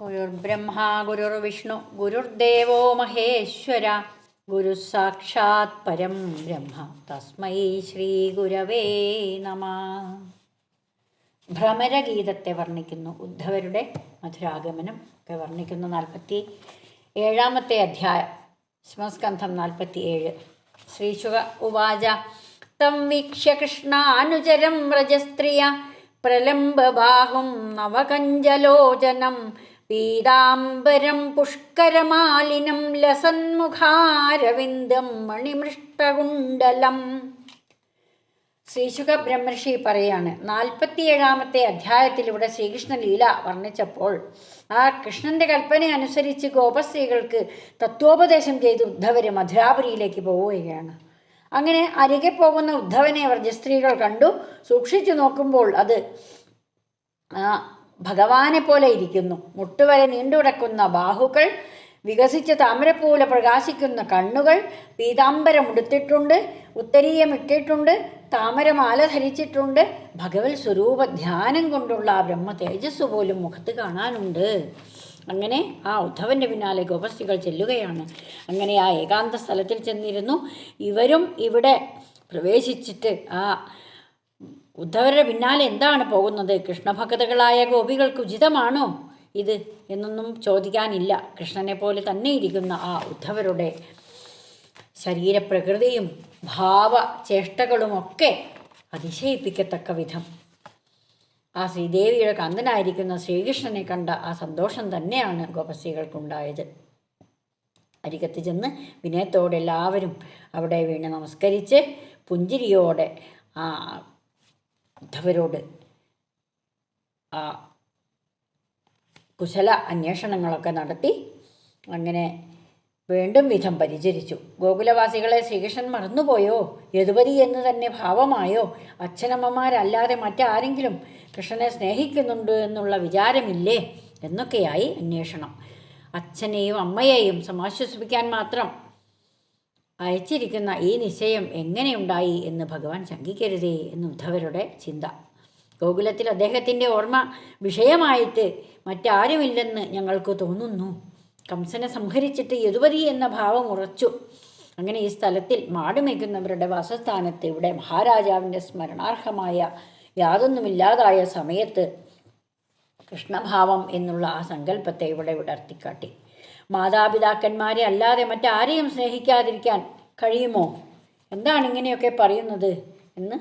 ഗുരുർബ്രഹ്മ ഗുരുർവിഷ്ണു ഗുരുർദേവോ മഹേശ്വര ഗുരു സാക്ഷാത് പരം ബ്രഹ്മ. തസ്മൈ ശ്രീ ഗുരവേ നമ. ഭ്രമരഗീതത്തെ വർണിക്കുന്നു ഉദ്ധവരുടെ മധുരാഗമനം ഒക്കെ വർണിക്കുന്നു നാൽപ്പത്തി ഏഴാമത്തെ അധ്യായം സ്മസ്കന്ധം നാൽപ്പത്തി ഏഴ് ശ്രീശുക ഉവാച തം വീക്ഷ്യ കൃഷ്ണാനുചരം വ്രജസ്ത്രിയ പ്രലംബബാഹും നവകഞ്ചലോചനം പീതാംബരം പുഷ്കരമാലിനം ലസന്മുഖാരവിന്ദം മണിമൃഷ്ടകുണ്ടലം ശ്രീശുഖ ബ്രഹ്മർഷി പറയാണ് നാൽപ്പത്തിയേഴാമത്തെ അധ്യായത്തിലൂടെ ശ്രീകൃഷ്ണ ലീല വർണിച്ചപ്പോൾ ആ കൃഷ്ണന്റെ കൽപ്പന അനുസരിച്ച് ഗോപസ്ത്രീകൾക്ക് തത്വോപദേശം ചെയ്ത് ഉദ്ധവര് മധുരാപുരിയിലേക്ക് പോവുകയാണ്. അങ്ങനെ അരികെ പോകുന്ന ഉദ്ധവനെ വ്രജസ്ത്രീകൾ കണ്ടു. സൂക്ഷിച്ചു നോക്കുമ്പോൾ അത് ഭഗവാനെ പോലെ ഇരിക്കുന്നു. മുട്ടുവരെ നീണ്ടുകിടക്കുന്ന ബാഹുക്കൾ വികസിച്ച താമരപ്പൂല പ്രകാശിക്കുന്ന കണ്ണുകൾ പീതാംബരം ഉടുത്തിട്ടുണ്ട് ഉത്തരീയം ഇട്ടിട്ടുണ്ട് താമരമാല ധരിച്ചിട്ടുണ്ട്. ഭഗവത് സ്വരൂപ ധ്യാനം കൊണ്ടുള്ള ആ ബ്രഹ്മ തേജസ് പോലും മുഖത്ത് കാണാനുണ്ട്. അങ്ങനെ ആ ഉദ്ധവന്റെ പിന്നാലെ ഗോപസ്ത്രീകൾ ചെല്ലുകയാണ്. അങ്ങനെ ആ ഏകാന്ത സ്ഥലത്തിൽ ചെന്നിരുന്നു. ഇവരും ഇവിടെ പ്രവേശിച്ചിട്ട് ആ ഉദ്ധവരുടെ പിന്നാലെ എന്താണ് പോകുന്നത്? കൃഷ്ണഭക്തകളായ ഗോപികൾക്ക് ഉചിതമാണോ ഇത് എന്നൊന്നും ചോദിക്കാനില്ല. കൃഷ്ണനെ പോലെ തന്നെ ഇരിക്കുന്ന ആ ഉദ്ധവരുടെ ശരീരപ്രകൃതിയും ഭാവ ചേഷ്ടകളുമൊക്കെ അതിശയിപ്പിക്കത്തക്ക വിധം. ആ ശ്രീദേവിയുടെ കന്തനായിരിക്കുന്ന ശ്രീകൃഷ്ണനെ കണ്ട ആ സന്തോഷം തന്നെയാണ് ഗോപസ്ത്രീകൾക്കുണ്ടായത്. അരികത്ത് ചെന്ന് വിനയത്തോടെ എല്ലാവരും അവിടെ വീണ് നമസ്കരിച്ച് പുഞ്ചിരിയോടെ ആ ഉദ്ധവരോട് ആ കുശല അന്വേഷണങ്ങളൊക്കെ നടത്തി അങ്ങനെ വേണ്ടും വിധം പരിചരിച്ചു. ഗോകുലവാസികളെ ശ്രീകൃഷ്ണൻ മറന്നുപോയോ? യദുപതി എന്ന് തന്നെ ഭാവമായോ? അച്ഛനമ്മമാരല്ലാതെ മറ്റാരെങ്കിലും കൃഷ്ണനെ സ്നേഹിക്കുന്നുണ്ട് എന്നുള്ള വിചാരമില്ലേ? എന്നൊക്കെയായി അന്വേഷണം. അച്ഛനെയും അമ്മയെയും സമാശ്വസിപ്പിക്കാൻ മാത്രം അയച്ചിരിക്കുന്ന ഈ നിശ്ചയം എങ്ങനെയുണ്ടായി എന്ന് ഭഗവാൻ ശങ്കിക്കരുതേ എന്ന് ഉദ്ധവരുടെ ചിന്ത. ഗോകുലത്തിൽ അദ്ദേഹത്തിന്റെ ഓർമ്മ വിഷയമായിട്ട് മറ്റാരുമില്ലെന്ന് ഞങ്ങൾക്ക് തോന്നുന്നു. കംസനെ സംഹരിച്ചിട്ട് യദുപതി എന്ന ഭാവം ഉറച്ചു. അങ്ങനെ ഈ സ്ഥലത്തിൽ മാടുമേക്കുന്നവരുടെ വാസസ്ഥാനത്ത് ഇവിടെ മഹാരാജാവിന്റെ സ്മരണാർഹമായ യാതൊന്നുമില്ലാതായ സമയത്ത് കൃഷ്ണഭാവം എന്നുള്ള ആ സങ്കല്പത്തെ ഇവിടെ വിടർത്തിക്കാട്ടി മാതാപിതാക്കന്മാരെ അല്ലാതെ മറ്റാരെയും സ്നേഹിക്കാതിരിക്കാൻ കഴിയുമോ? എന്താണ് ഇങ്ങനെയൊക്കെ പറയുന്നത് എന്ന്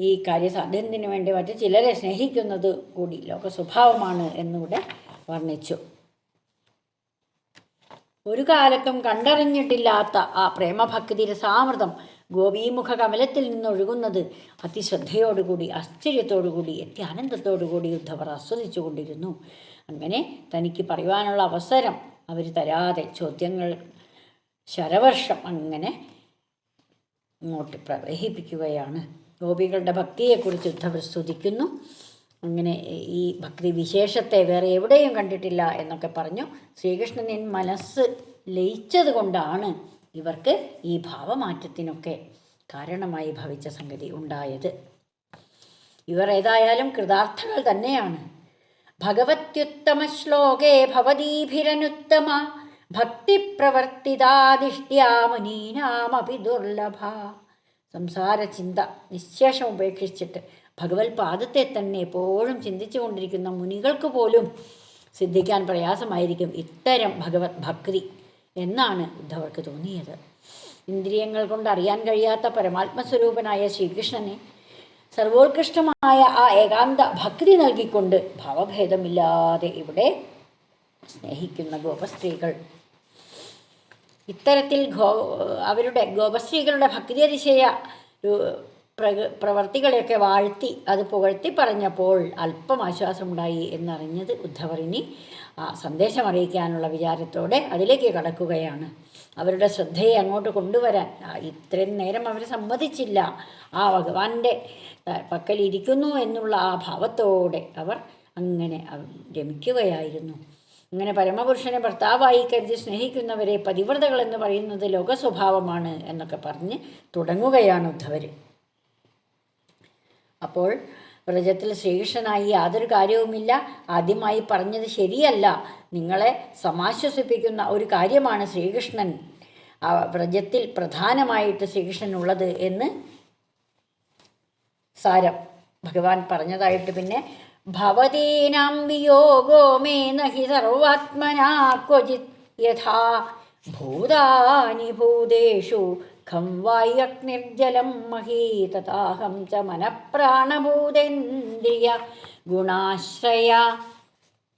ഈ കാര്യസാധ്യത്തിന് വേണ്ടി മറ്റ് ചിലരെ സ്നേഹിക്കുന്നത് കൂടി ലോക സ്വഭാവമാണ് എന്നുകൂടെ വർണിച്ചു. ഒരു കാലത്തും കണ്ടറിഞ്ഞിട്ടില്ലാത്ത ആ പ്രേമഭക്തി രസാമൃതം ഗോപീമുഖ കമലത്തിൽ നിന്നൊഴുകുന്നത് അതിശ്രദ്ധയോടുകൂടി ആശ്ചര്യത്തോടുകൂടി അത്യാനന്ദത്തോടുകൂടി ആസ്വദിച്ചു കൊണ്ടിരുന്നു അങ്ങനെ തനിക്ക് പറയുവാനുള്ള അവസരം അവർ തരാതെ ചോദ്യങ്ങൾ ശരവർഷം അങ്ങനെ ഇങ്ങോട്ട് പ്രവഹിപ്പിക്കുകയാണ്. ഗോപികളുടെ ഭക്തിയെക്കുറിച്ച് ഉദ്ധവർ സ്തുതിക്കുന്നു. അങ്ങനെ ഈ ഭക്തി വിശേഷത്തെ വേറെ എവിടെയും കണ്ടിട്ടില്ല എന്നൊക്കെ പറഞ്ഞു ശ്രീകൃഷ്ണനെ മനസ്സ് ലയിച്ചത് കൊണ്ടാണ് ഇവർക്ക് ഈ ഭാവമാറ്റത്തിനൊക്കെ കാരണമായി ഭവിച്ച സംഗതി ഉണ്ടായത്. ഇവർ ഏതായാലും കൃതാർത്ഥകൾ തന്നെയാണ്. ഭഗവത്യുത്തമ ശ്ലോകേ ഭവതീഭിരനുത്തമ ഭക്തി മുനീനാമപി ദുർലഭ. സംസാര ചിന്ത നിശേഷം ഉപേക്ഷിച്ചിട്ട് ഭഗവത് പാദത്തെ തന്നെ എപ്പോഴും ചിന്തിച്ചു കൊണ്ടിരിക്കുന്ന മുനികൾക്ക് പോലും സിദ്ധിക്കാൻ പ്രയാസമായിരിക്കും ഇത്തരം ഭഗവത് ഭക്തി. എന്നാണ് ഉദ്ധവർക്ക് തോന്നിയത്. ഇന്ദ്രിയങ്ങൾ കൊണ്ട് അറിയാൻ കഴിയാത്ത പരമാത്മസ്വരൂപനായ ശ്രീകൃഷ്ണനെ സർവോത്കൃഷ്ടമായ ആ ഏകാന്ത ഭക്തി നൽകിക്കൊണ്ട് ഭാവഭേദമില്ലാതെ ഇവിടെ സ്നേഹിക്കുന്ന ഗോപസ്ത്രീകൾ. ഇത്തരത്തിൽ ഗോ അവരുടെ ഗോപസ്ത്രീകളുടെ ഭക്തിയതിശയ പ്രക പ്രവർത്തികളെയൊക്കെ വാഴ്ത്തി അത് പുകഴ്ത്തി പറഞ്ഞപ്പോൾ അല്പം ആശ്വാസമുണ്ടായി എന്നറിഞ്ഞത് ഉദ്ധവറിനി. സന്ദേശം അറിയിക്കാനുള്ള വിചാരത്തോടെ അതിലേക്ക് കടക്കുകയാണ്. അവരുടെ ശ്രദ്ധയെ അങ്ങോട്ട് കൊണ്ടുവരാൻ. ഇത്രയും നേരം അവർ സമ്മതിച്ചില്ല. ആ ഭഗവാന്റെ പക്കലിരിക്കുന്നു എന്നുള്ള ആ ഭാവത്തോടെ അവർ അങ്ങനെ രമിക്കുകയായിരുന്നു. അങ്ങനെ പരമപുരുഷനെ ഭർത്താവായി കരുതി സ്നേഹിക്കുന്നവരെ പതിവ്രതകൾ എന്ന് പറയുന്നത് ലോകസ്വഭാവമാണ് എന്നൊക്കെ പറഞ്ഞ് തുടങ്ങുകയാണ് ഉദ്ധവർ അപ്പോൾ വ്രജത്തിൽ ശ്രീകൃഷ്ണനായി യാതൊരു കാര്യവുമില്ല. ആദ്യമായി പറഞ്ഞത് ശരിയല്ല. നിങ്ങളെ സമാശ്വസിപ്പിക്കുന്ന ഒരു കാര്യമാണ് ശ്രീകൃഷ്ണൻ. വ്രജത്തിൽ പ്രധാനമായിട്ട് ശ്രീകൃഷ്ണനുള്ളത് എന്ന് സാരം ഭഗവാൻ പറഞ്ഞതായിട്ട് പിന്നെ ഭവതീനാം വിയോഗോ മേ നഹി സർവാത്മനാ ക്വചിത് യഥാ ഭൂതാനി ഭൂതേഷു खं वायग्निर्जलं मही तथाहं च मनःप्राणभूतेन्द्रिय गुणाश्रया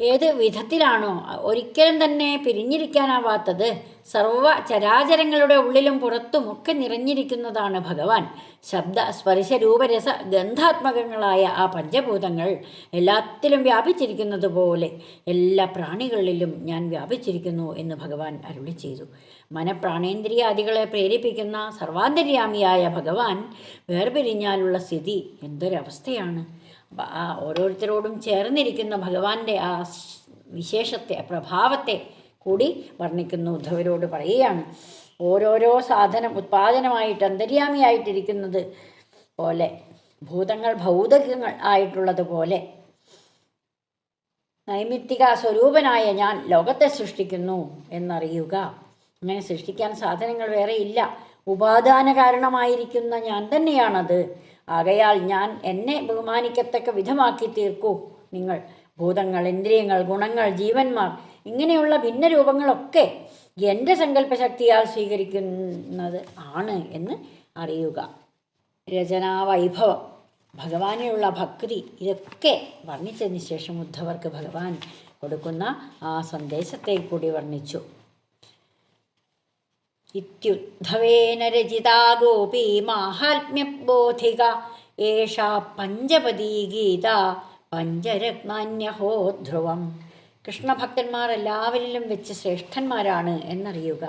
ഏത് വിധത്തിലാണോ ഒരിക്കലും തന്നെ പിരിഞ്ഞിരിക്കാനാവാത്തത് സർവ ചരാചരങ്ങളുടെ ഉള്ളിലും പുറത്തും ഒക്കെ നിറഞ്ഞിരിക്കുന്നതാണ് ഭഗവാൻ. ശബ്ദ സ്പർശ രൂപരസ ഗന്ധാത്മകങ്ങളായ ആ പഞ്ചഭൂതങ്ങൾ എല്ലാത്തിലും വ്യാപിച്ചിരിക്കുന്നത് പോലെ എല്ലാ പ്രാണികളിലും ഞാൻ വ്യാപിച്ചിരിക്കുന്നു എന്ന് ഭഗവാൻ അരുളി ചെയ്തു. മനപ്രാണേന്ദ്രിയാദികളെ പ്രേരിപ്പിക്കുന്ന സർവാന്തര്യാമിയായ ഭഗവാൻ വേർപിരിഞ്ഞാലുള്ള സ്ഥിതി എന്തൊരവസ്ഥയാണ്? ആ ഓരോരുത്തരോടും ചേർന്നിരിക്കുന്ന ഭഗവാന്റെ ആ വിശേഷത്തെ പ്രഭാവത്തെ കൂടി വർണിക്കുന്നു ഉദ്ധവരോട് പറയുകയാണ്. ഓരോരോ സാധനം ഉത്പാദനമായിട്ട് അന്തര്യാമിയായിട്ടിരിക്കുന്നത് പോലെ ഭൂതങ്ങൾ ഭൗതികങ്ങൾ ആയിട്ടുള്ളത് പോലെ നൈമിത്തിക സ്വരൂപനായ ഞാൻ ലോകത്തെ സൃഷ്ടിക്കുന്നു എന്നറിയുക. അങ്ങനെ സൃഷ്ടിക്കാൻ സാധനങ്ങൾ വേറെ ഇല്ല. ഉപാദാന കാരണമായിരിക്കുന്ന ഞാൻ തന്നെയാണത്. ആകയാൽ ഞാൻ എന്നെ ബഹുമാനിക്കത്തക്ക വിധമാക്കി തീർക്കൂ. നിങ്ങൾ ഭൂതങ്ങൾ ഇന്ദ്രിയങ്ങൾ ഗുണങ്ങൾ ജീവന്മാർ ഇങ്ങനെയുള്ള ഭിന്ന രൂപങ്ങളൊക്കെ എന്റെ സങ്കല്പശക്തിയാൽ സ്വീകരിക്കുന്നത് ആണ് എന്ന് അറിയുക. രചനാവൈഭവം ഭഗവാനെയുള്ള ഭക്തി ഇതൊക്കെ വർണിച്ചതിന് ശേഷം ഉദ്ധവർക്ക് ഭഗവാൻ കൊടുക്കുന്ന ആ സന്ദേശത്തെ കൂടി വർണിച്ചു. ഇത്യുദ്ധവേന രചിതാ ഗോപീ മാഹാത്മ്യബോധിക. ഏഷാ പഞ്ചപദീ ഗീത പഞ്ചരത്നാന്യഹോ ധ്രുവം കൃഷ്ണഭക്തന്മാർ എല്ലാവരിലും വെച്ച് ശ്രേഷ്ഠന്മാരാണ് എന്നറിയുക.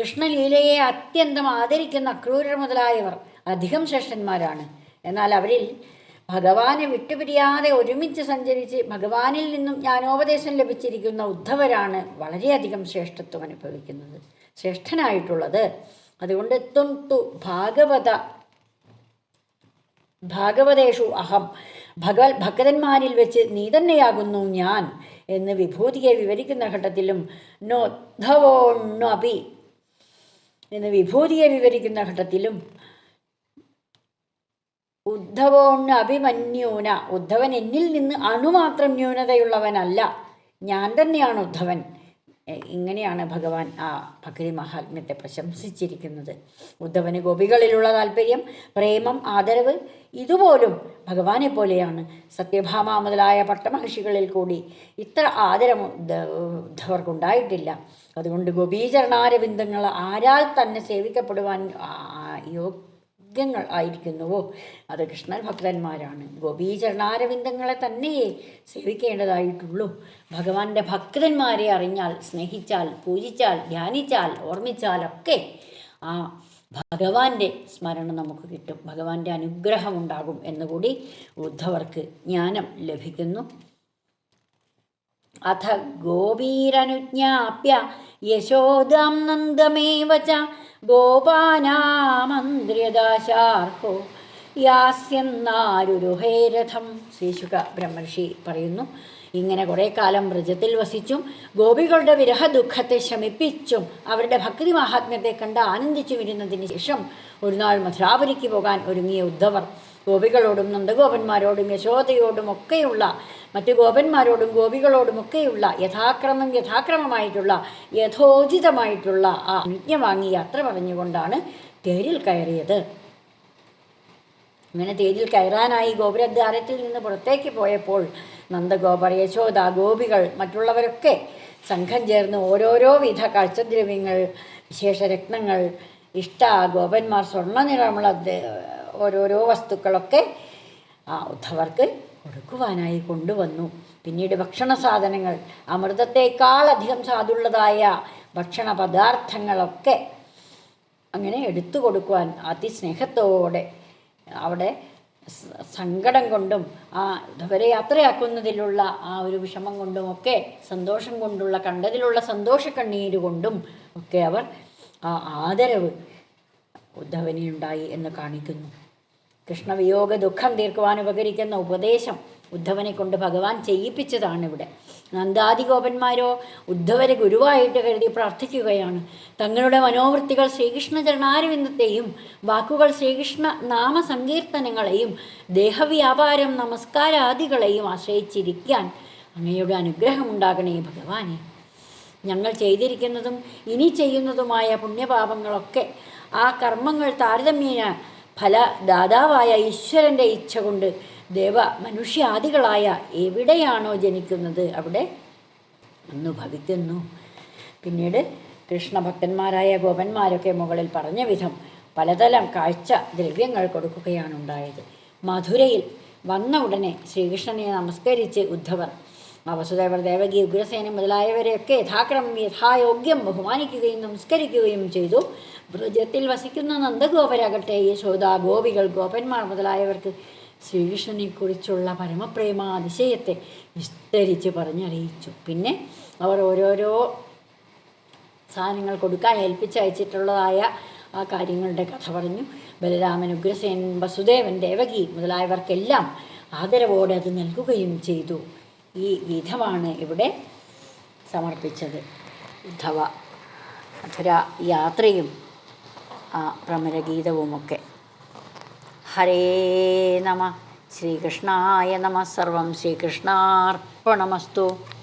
കൃഷ്ണലീലയെ അത്യന്തം ആദരിക്കുന്ന അക്രൂരർ മുതലായവർ അധികം ശ്രേഷ്ഠന്മാരാണ്. എന്നാൽ അവരിൽ ഭഗവാനെ വിട്ടുപിരിയാതെ ഒരുമിച്ച് സഞ്ചരിച്ച് ഭഗവാനിൽ നിന്നും ജ്ഞാനോപദേശം ലഭിച്ചിരിക്കുന്ന ഉദ്ധവരാണ് വളരെയധികം ശ്രേഷ്ഠത്വം അനുഭവിക്കുന്നത്. ശ്രേഷ്ഠനായിട്ടുള്ളത്. അതുകൊണ്ട് ത്വം തു ഭാഗവത ഭാഗവതേഷു അഹം. ഭഗവത് ഭക്തന്മാരിൽ വെച്ച് നീ തന്നെയാകുന്നു ഞാൻ എന്ന് വിഭൂതിയെ വിവരിക്കുന്ന ഘട്ടത്തിലും നോദ്ധവോണ്ണപി എന്ന് വിഭൂതിയെ വിവരിക്കുന്ന ഘട്ടത്തിലും ഉദ്ധവോണ് അഭിമന്യൂന. ഉദ്ധവൻ എന്നിൽ നിന്ന് അണുമാത്രം ന്യൂനതയുള്ളവനല്ല. ഞാൻ തന്നെയാണ് ഉദ്ധവൻ. ഇങ്ങനെയാണ് ഭഗവാൻ ആ ഭക്തി മഹാത്മ്യത്തെ പ്രശംസിച്ചിരിക്കുന്നത്. ഉദ്ധവന് ഗോപികളിലുള്ള താല്പര്യം പ്രേമം ആദരവ് ഇതുപോലും ഭഗവാനെ പോലെയാണ്. സത്യഭാമ മുതലായ പട്ടമഹർഷികളിൽ കൂടി ഇത്ര ആദരം ഉദ്ധ- ഉദ്ധവർക്കുണ്ടായിട്ടില്ല. അതുകൊണ്ട് ഗോപീചരണാരവിന്ദങ്ങൾ ആരാൽ തന്നെ സേവിക്കപ്പെടുവാൻ ആ, യോഗ്യങ്ങൾ ആയിരിക്കുന്നുവോ? അത് കൃഷ്ണൻ ഭക്തന്മാരാണ്. ഗോപീചരണാരവിന്ദങ്ങളെ തന്നെയേ സേവിക്കേണ്ടതായിട്ടുള്ളൂ. ഭഗവാന്റെ ഭക്തന്മാരെ അറിഞ്ഞാൽ സ്നേഹിച്ചാൽ പൂജിച്ചാൽ ധ്യാനിച്ചാൽ ഓർമ്മിച്ചാലൊക്കെ ആ ഭഗവാന്റെ സ്മരണ നമുക്ക് കിട്ടും. ഭഗവാന്റെ അനുഗ്രഹം ഉണ്ടാകും എന്നുകൂടി ഉദ്ധവർക്ക് ജ്ഞാനം ലഭിക്കുന്നു. അഥ ഗോപീരനുജ്ഞാപ്യ യശോദാം നന്ദമേവ ച ഗോപാനാമന്ത്ര്യദാശാർഹോ യാസ്യന്നാരുരുഹേരഥം ശ്രീശുക ബ്രഹ്മർഷി പറയുന്നു. ഇങ്ങനെ കുറേ കാലം വ്രജത്തിൽ വസിച്ചും ഗോപികളുടെ വിരഹ ദുഃഖത്തെ ശമിപ്പിച്ചും അവരുടെ ഭക്തി മഹാത്മ്യത്തെ കണ്ട് ആനന്ദിച്ചു വരുന്നതിന് ശേഷം ഒരു നാൾ മധുരാപുരിക്ക് പോകാൻ ഒരുങ്ങിയ ഉദ്ധവർ ഗോപികളോടും നന്ദഗോപന്മാരോടും യശോദയോടും ഒക്കെയുള്ള മറ്റു ഗോപന്മാരോടും ഗോപികളോടുമൊക്കെയുള്ള യഥാക്രമം യഥാക്രമമായിട്ടുള്ള യഥോചിതമായിട്ടുള്ള ആ അനുജ്ഞ വാങ്ങി യാത്ര പറഞ്ഞുകൊണ്ടാണ് തേരിൽ കയറിയത്. അങ്ങനെ തേരിൽ കയറാനായി ഗോപുരദ്വാരത്തിൽ നിന്ന് പുറത്തേക്ക് പോയപ്പോൾ നന്ദഗോപർ യശോദ ഗോപികൾ മറ്റുള്ളവരൊക്കെ സംഘം ചേർന്ന് ഓരോരോ വിധ കാഴ്ചദ്രവ്യങ്ങൾ വിശേഷരത്നങ്ങൾ ഇഷ്ട ഗോപന്മാർ സ്വർണ നിറമുള്ള ഓരോരോ വസ്തുക്കളൊക്കെ ആ ഉദ്ധവർക്ക് കൊടുക്കുവാനായി കൊണ്ടുവന്നു. പിന്നീട് ഭക്ഷണ സാധനങ്ങൾ അമൃതത്തേക്കാളധികം സാധുള്ളതായ ഭക്ഷണ പദാർത്ഥങ്ങളൊക്കെ അങ്ങനെ എടുത്തു കൊടുക്കുവാൻ അതിസ്നേഹത്തോടെ അവിടെ സങ്കടം കൊണ്ടും ആ ഇതുവരെ യാത്രയാക്കുന്നതിലുള്ള ആ ഒരു വിഷമം കൊണ്ടും ഒക്കെ സന്തോഷം കൊണ്ടുള്ള കണ്ടതിലുള്ള സന്തോഷ കണ്ണീര് കൊണ്ടും ഒക്കെ അവർ ആ ആദരവ് ഉദ്ധവനിയുണ്ടായി എന്ന് കാണിക്കുന്നു. കൃഷ്ണവിയോഗ ദുഃഖം തീർക്കുവാൻ ഉപകരിക്കുന്ന ഉപദേശം ഉദ്ധവനെ കൊണ്ട് ഭഗവാൻ ചെയ്യിപ്പിച്ചതാണ് ഇവിടെ. നന്ദാദിഗോപന്മാരോ ഉദ്ധവരെ ഗുരുവായിട്ട് കരുതി പ്രാർത്ഥിക്കുകയാണ്. തങ്ങളുടെ മനോവൃത്തികൾ ശ്രീകൃഷ്ണ ചരണാരവിന്ദത്തെയും വാക്കുകൾ ശ്രീകൃഷ്ണ നാമസങ്കീർത്തനങ്ങളെയും ദേഹവ്യാപാരം നമസ്കാരാദികളെയും ആശ്രയിച്ചിരിക്കാൻ അങ്ങയുടെ അനുഗ്രഹം ഉണ്ടാകണേ ഭഗവാനെ. ഞങ്ങൾ ചെയ്തിരിക്കുന്നതും ഇനി ചെയ്യുന്നതുമായ പുണ്യപാപങ്ങളൊക്കെ ആ കർമ്മങ്ങൾ താരതമ്യേന ഫലദാതാവായ ഈശ്വരന്റെ ഇച്ഛ കൊണ്ട് ദേവ മനുഷ്യാദികളായ എവിടെയാണോ ജനിക്കുന്നത് അവിടെ അന്ന് ഭവിക്കുന്നു. പിന്നീട് കൃഷ്ണഭക്തന്മാരായ ഗോപന്മാരൊക്കെ മുകളിൽ പറഞ്ഞ വിധം പലതരം കാഴ്ച ദ്രവ്യങ്ങൾ കൊടുക്കുകയാണ് ഉണ്ടായത്. മധുരയിൽ വന്ന ഉടനെ ശ്രീകൃഷ്ണനെ നമസ്കരിച്ച് ഉദ്ധവർ വസുദേവർ ദേവകി ഉഗ്രസേന മുതലായവരെയൊക്കെ യഥാക്രമം യഥായോഗ്യം ബഹുമാനിക്കുകയും നമസ്കരിക്കുകയും ചെയ്തു. വ്രജത്തിൽ വസിക്കുന്ന നന്ദഗോപരാകട്ടെ യശോദ ഗോപികൾ ഗോപന്മാർ മുതലായവർക്ക് ശ്രീകൃഷ്ണനെക്കുറിച്ചുള്ള പരമപ്രേമാതിശയത്തെ വിസ്തരിച്ച് പറഞ്ഞറിയിച്ചു. പിന്നെ അവർ ഓരോരോ സാധനങ്ങൾ കൊടുക്കാൻ ഏൽപ്പിച്ചയച്ചിട്ടുള്ളതായ ആ കാര്യങ്ങളുടെ കഥ പറഞ്ഞു. ബലരാമൻ ഉഗ്രസേൻ വസുദേവൻ ദേവകി മുതലായവർക്കെല്ലാം ആദരവോടെ അത് നൽകുകയും ചെയ്തു. ഈ വിധമാണ് ഇവിടെ സമർപ്പിച്ചത്. ഉദ്ധവ മധുര യാത്രയും ആ പ്രമരഗീതവുമൊക്കെ ഹരേ നമ. ശ്രീകൃഷ്ണായ നമ. സർവം ശ്രീകൃഷ്ണാർപ്പണമസ്തു.